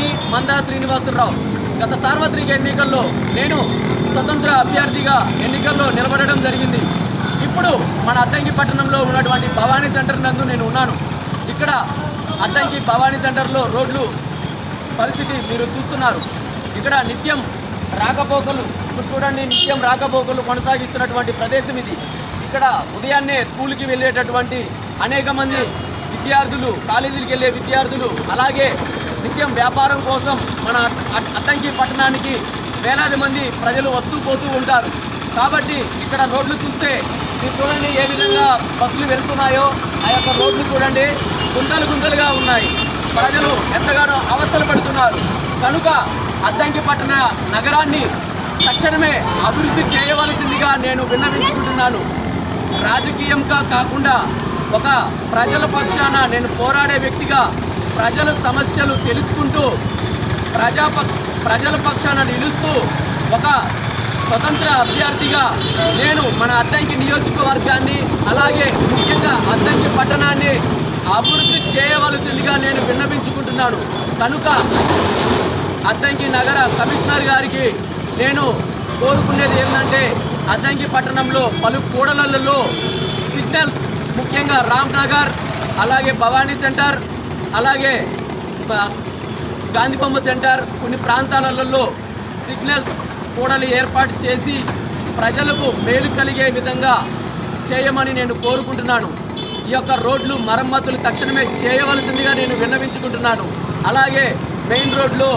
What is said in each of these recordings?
మీ మందా శ్రీనివాసరావు. గత సార్వత్రిక ఎన్నికల్లో నేను స్వతంత్ర అభ్యర్థిగా ఎన్నికల్లో నిలబడడం జరిగింది. ఇప్పుడు మన అద్దంకి పట్టణంలో ఉన్నటువంటి భవానీ సెంటర్ నందు నేను ఉన్నాను. ఇక్కడ అద్దంకి భవానీ సెంటర్లో రోడ్లు పరిస్థితి మీరు చూస్తున్నారు. ఇక్కడ నిత్యం రాకపోకలు ఇప్పుడు చూడండి నిత్యం రాకపోకలు కొనసాగిస్తున్నటువంటి ప్రదేశం ఇది. ఇక్కడ ఉదయాన్నే స్కూల్కి వెళ్ళేటటువంటి అనేక మంది విద్యార్థులు కాలేజీలకు వెళ్ళే విద్యార్థులు అలాగే నిత్యం వ్యాపారం కోసం మన అట్- అద్దంకి పట్టణానికి వేలాది మంది ప్రజలు వస్తూ పోతూ ఉంటారు. కాబట్టి ఇక్కడ రోడ్లు చూస్తే మీరు చూడండి ఏ విధంగా బస్సులు వెళ్తున్నాయో ఆ యొక్క రోడ్లు చూడండి. గుంతలు గుంతలుగా ఉన్నాయి. ప్రజలు ఎంతగానో అవస్థలు పడుతున్నారు. కనుక అద్దంకి పట్టణ నగరాన్ని తక్షణమే అభివృద్ధి చేయవలసిందిగా నేను విన్నవించుకుంటున్నాను. రాజకీయంగా కాకుండా ఒక ప్రజల పక్షాన నేను పోరాడే వ్యక్తిగా ప్రజల సమస్యలు తెలుసుకుంటూ ప్రజా ప్రజల పక్షాన నిలుస్తూ ఒక స్వతంత్ర అభ్యర్థిగా నేను మన అద్దంకి నియోజకవర్గాన్ని అలాగే ముఖ్యంగా అద్దంకి పట్టణాన్ని అభివృద్ధి చేయవలసిందిగా నేను విన్నవించుకుంటున్నాను. కనుక అద్దంకి నగర కమిషనర్ గారికి నేను కోరుకునేది ఏంటంటే అద్దంకి పట్టణంలో పలు కూడలలో సిగ్నల్స్ ముఖ్యంగా రామ్ నగర్ అలాగే భవానీ సెంటర్ అలాగే గాంధీబొమ్మ సెంటర్ కొన్ని ప్రాంతాలలో సిగ్నల్స్ కూడలి ఏర్పాటు చేసి ప్రజలకు మేలు కలిగే విధంగా చేయమని నేను కోరుకుంటున్నాను. ఈ యొక్క రోడ్లు మరమ్మతులు తక్షణమే చేయవలసిందిగా నేను విన్నవించుకుంటున్నాను. అలాగే మెయిన్ రోడ్లో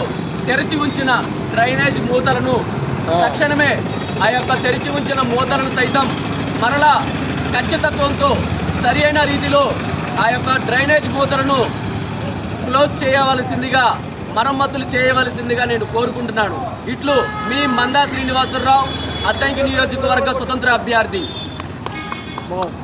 తెరిచి ఉంచిన డ్రైనేజ్ మూతలను తక్షణమే ఆ యొక్క తెరిచి ఉంచిన మూతలను సైతం మరలా ఖచ్చితత్వంతో సరి అయిన రీతిలో ఆ యొక్క డ్రైనేజ్ మూతలను క్లోజ్ చేయవలసిందిగా మరమ్మతులు చేయవలసిందిగా నేను కోరుకుంటున్నాను. ఇట్లు మీ మందా శ్రీనివాసరావు అద్దంకి నియోజకవర్గ స్వతంత్ర అభ్యర్థి. బాగుంది